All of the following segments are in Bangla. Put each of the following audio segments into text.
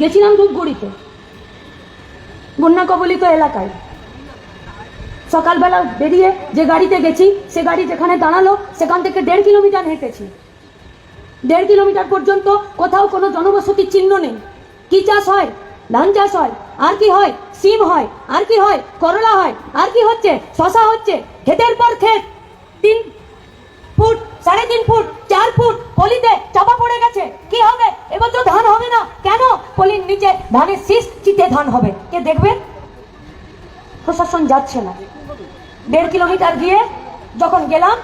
গেছিলাম ধূপগুড়িতে। বন্যা কবলিত এলাকায়। সকালবেলা বেরিয়ে যে গাড়িতে গেছি, সে গাড়ি যেখানে দাঁড়াল, সেখান থেকে দেড় কিলোমিটার হেঁটেছি। দেড় কিলোমিটার পর্যন্ত কোথাও কোনো জনবসতির চিহ্ন নেই। কি চাষ হয়? ধান চাষ হয়। আর কি হয়? সিম হয়। আর কি হয়? করলা হয়। আর কি হচ্ছে? শশা হচ্ছে। ক্ষেতের পর ক্ষেত। তিন ফুট, সাড়ে তিন ফুট, চার ফুট, পলিতে চাপা পড়ে গেছে। কি হবে? এবছর ধান হবে না। কেন? নিচে ধানের শীষ চিতে ধান হবে। কে দেখবে? প্রশাসন যাচ্ছে না। দেড় কিলোমিটার গিয়ে যখন গেলাম,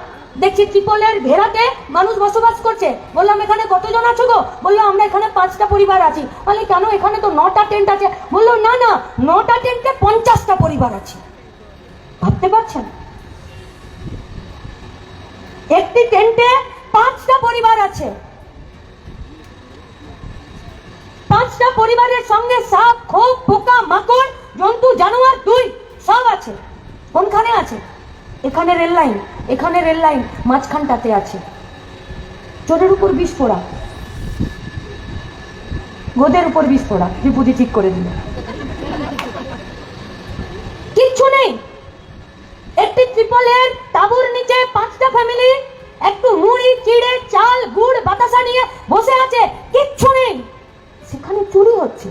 দেখছি ত্রিপলের ভেড়াতে মানুষ বসবাস করছে। বললাম, এখানে কতজন আছো গো? বলল, আমরা এখানে পাঁচটা পরিবার আছি। বলে, কেন এখানে তো নটা টেন্ট আছে? বলল, না না, নটা টেন্টে পঞ্চাশটা পরিবার আছে। ভাবতে পারছেন একটি টেন্টে পাঁচটা পরিবার আছে। পাঁচটা পরিবারের সঙ্গে সাপ, খোপ, পোকা, মাকড়, জন্তু, জানোয়ার, দুই, সব আছে। কোনখানে আছে? এখানে রেল লাইন, এখানে রেল লাইন, মাঝখানটাতে আছে। চোরের উপর বিষ পোড়া গোদের উপর বিষ পোড়া বিভূতি ঠিক করে দিল। কিচ্ছু নেই। একটি ত্রিপলের তাঁবুর নিচে পাঁচটা ফ্যামিলি একটু মুড়ি, চিড়ে, চাল, গুড়, বাতাসা নিয়ে বসে হচ্ছে?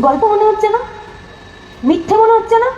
গল্প মনে হচ্ছে না? মিথ্যে মনে হচ্ছে না?